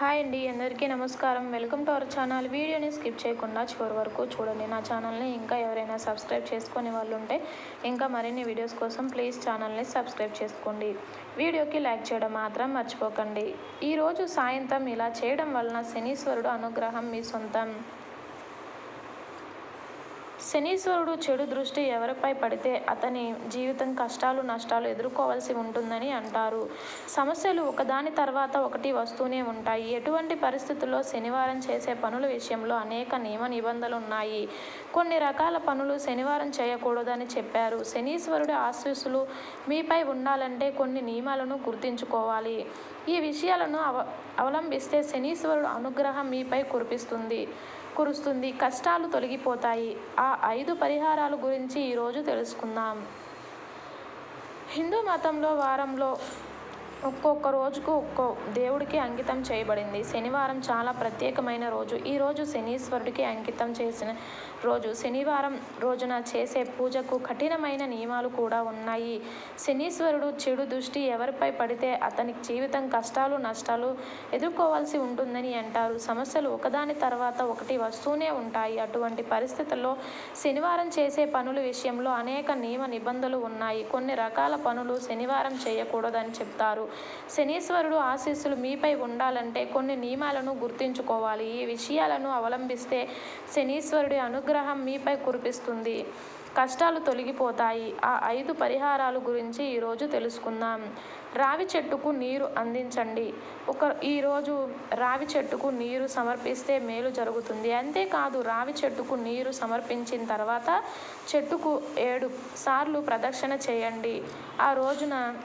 Hi అండి అందరికీ నమస్కారం. Welcome to our channel. వీడియోని స్కిప్ చేయకుండా చివరి వరకు చూడండి. నా ఛానల్ని ఇంకా ఎవరైనా సబ్స్క్రైబ్ చేసుకునే వాళ్ళు ఉంటే ఇంకా మరిన్ని వీడియోస్ కోసం ప్లీజ్ ఛానల్ని సబ్స్క్రైబ్ చేసుకోండి. వీడియోకి లైక్ చేయడం మాత్రం మర్చిపోకండి. ఈరోజు సాయంత్రం ఇలా చేయడం వలన శనీశ్వరుడు అనుగ్రహం మీ సొంతం. శనీశ్వరుడు చెడు దృష్టి ఎవరిపై పడితే అతని జీవితం కష్టాలు నష్టాలు ఎదుర్కోవాల్సి ఉంటుందని అంటారు. సమస్యలు ఒకదాని తర్వాత ఒకటి వస్తూనే ఉంటాయి. ఎటువంటి పరిస్థితుల్లో శనివారం చేసే పనుల విషయంలో అనేక నియమ నిబంధనలు ఉన్నాయి కొన్ని రకాల పనులు శనివారం చేయకూడదని చెప్పారు. శనీశ్వరుడి ఆశీస్సులు మీపై ఉండాలంటే కొన్ని నియమాలను గుర్తుంచుకోవాలి. ఈ విషయాలను అవ అవలంబిస్తే శనీశ్వరుడు అనుగ్రహం మీపై కురిపిస్తుంది. కురుస్తుంది. కష్టాలు తొలగిపోతాయి. ఆ ఐదు పరిహారాల గురించి ఈరోజు తెలుసుకుందాం. హిందూ మతంలో వారంలో ఒక్కొక్క రోజుకు ఒక్కో దేవుడికి అంకితం చేయబడింది. శనివారం చాలా ప్రత్యేకమైన రోజు. ఈ రోజు శనీశ్వరుడికి అంకితం చేసిన రోజు. శనివారం రోజున చేసే పూజకు కఠినమైన నియమాలు కూడా ఉన్నాయి. శనీశ్వరుడు చెడు దృష్టి ఎవరిపై పడితే అతని జీవితం కష్టాలు నష్టాలు ఎదుర్కోవాల్సి ఉంటుందని అంటారు. సమస్యలు ఒకదాని తర్వాత ఒకటి వస్తూనే ఉంటాయి. అటువంటి పరిస్థితుల్లో శనివారం చేసే పనుల విషయంలో అనేక నియమ నిబంధనలు ఉన్నాయి. కొన్ని రకాల పనులు శనివారం చేయకూడదని చెప్తారు. శనీశ్వరుడు ఆశీస్సులు మీపై ఉండాలంటే కొన్ని నియమాలను గుర్తుంచుకోవాలి. ఈ విషయాలను అవలంబిస్తే శనీశ్వరుడి అనుగ్రహం మీపై కురిపిస్తుంది. కష్టాలు తొలగిపోతాయి. ఆ ఐదు పరిహారాల గురించి ఈరోజు తెలుసుకుందాం. రావి చెట్టుకు నీరు అందించండి. ఒక ఈరోజు రావి చెట్టుకు నీరు సమర్పిస్తే మేలు జరుగుతుంది. అంతేకాదు రావి చెట్టుకు నీరు సమర్పించిన తర్వాత చెట్టుకు ఏడు సార్లు ప్రదక్షిణ చేయండి. ఆ రోజున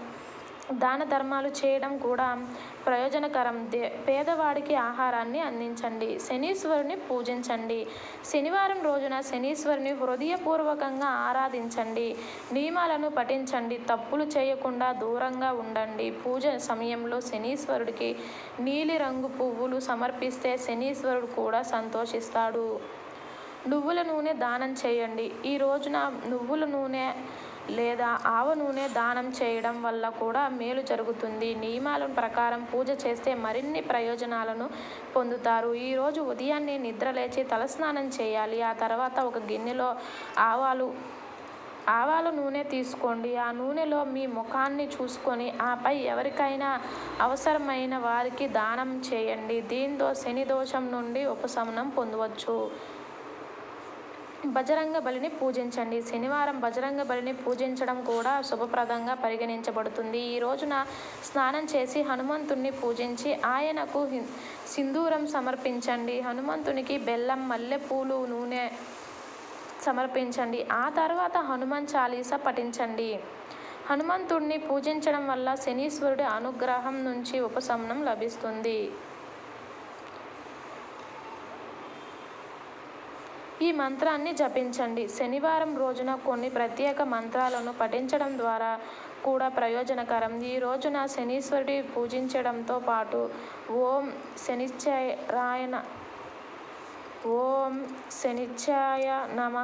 దాన ధర్మాలు చేయడం కూడా ప్రయోజనకరం. దే పేదవాడికి ఆహారాన్ని అందించండి. శనీశ్వరుని పూజించండి. శనివారం రోజున శనీశ్వరుని హృదయపూర్వకంగా ఆరాధించండి. నియమాలను పఠించండి. తప్పులు చేయకుండా దూరంగా ఉండండి. పూజ సమయంలో శనీశ్వరుడికి నీలిరంగు పువ్వులు సమర్పిస్తే శనీశ్వరుడు కూడా సంతోషిస్తాడు. నువ్వుల నూనె దానం చేయండి. ఈ రోజున నువ్వుల నూనె లేదా ఆవ నూనె దానం చేయడం వల్ల కూడా మేలు జరుగుతుంది. నియమాల ప్రకారం పూజ చేస్తే మరిన్ని ప్రయోజనాలను పొందుతారు. ఈరోజు ఉదయాన్నే నిద్రలేచి తలస్నానం చేయాలి. ఆ తర్వాత ఒక గిన్నెలో ఆవాలు ఆవాల నూనె తీసుకోండి. ఆ నూనెలో మీ ముఖాన్ని చూసుకొని ఆపై ఎవరికైనా అవసరమైన వారికి దానం చేయండి. దీంతో శని దోషం నుండి ఉపశమనం పొందవచ్చు. బజరంగ బలిని పూజించండి. శనివారం బజరంగ బలిని పూజించడం కూడా శుభప్రదంగా పరిగణించబడుతుంది. ఈ రోజున స్నానం చేసి హనుమంతుణ్ణి పూజించి ఆయనకు సింధూరం సమర్పించండి. హనుమంతునికి బెల్లం మల్లెపూలు నూనె సమర్పించండి. ఆ తర్వాత హనుమాన్ చాలీస పఠించండి. హనుమంతుణ్ణి పూజించడం వల్ల శనీశ్వరుడి అనుగ్రహం నుంచి ఉపశమనం లభిస్తుంది. ఈ మంత్రాన్ని జపించండి. శనివారం రోజున కొన్ని ప్రత్యేక మంత్రాలను పఠించడం ద్వారా కూడా ప్రయోజనకరం. ఈ రోజున శనీశ్వరుడి పూజించడంతో పాటు ఓం శనిశ్చరాయణ ఓం శనిచ్చాయ నమ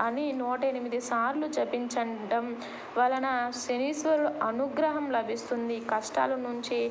అని నూట ఎనిమిది సార్లు జపించడం వలన శనీశ్వరుడు అనుగ్రహం లభిస్తుంది. కష్టాల నుంచి